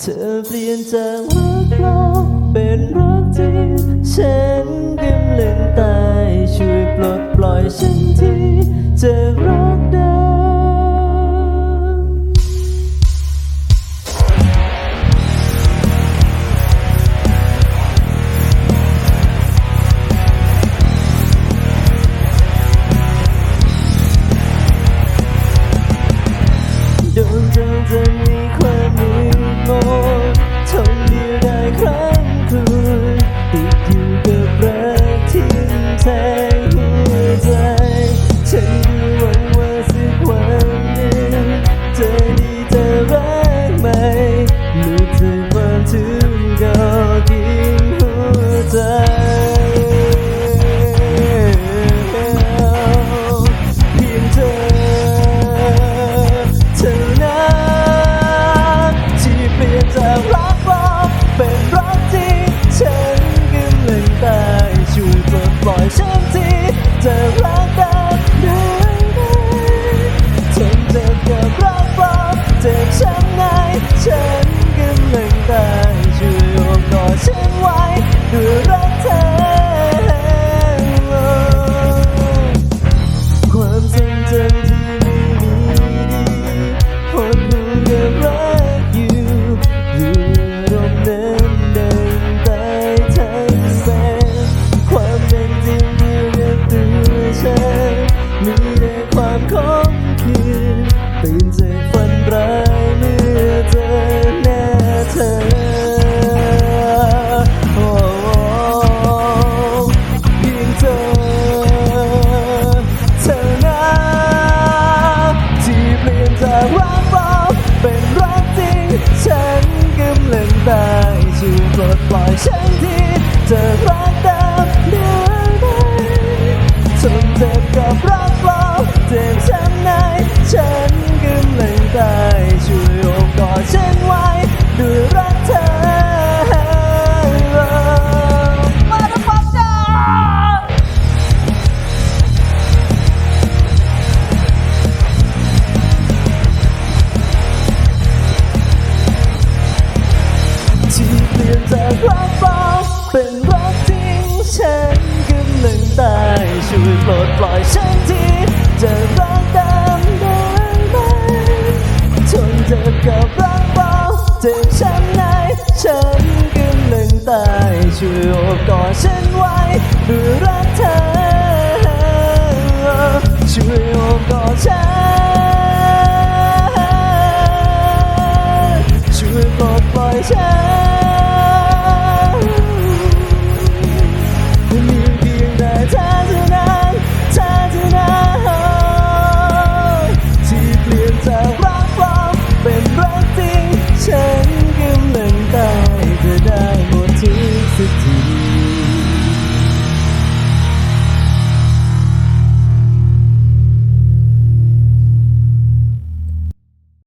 เธอเปลี่ยนจากรักโลกเป็นรักจริงฉันกำลังตายช่วยปลดปล่อยฉัน 城外身体怎么办 จต่รักเราเป็นรักจริงฉันกำลังตายช่วยปลดปล่อยฉันทีจะรักตามได้ไหมจนเธอกับรักเราเจ็บช้ำในฉันกำลังตายช่วยโอบกอดฉันไว้เพื่อรักเธอช่วยโอบกอดฉันช่วยปลดปล่อยฉัน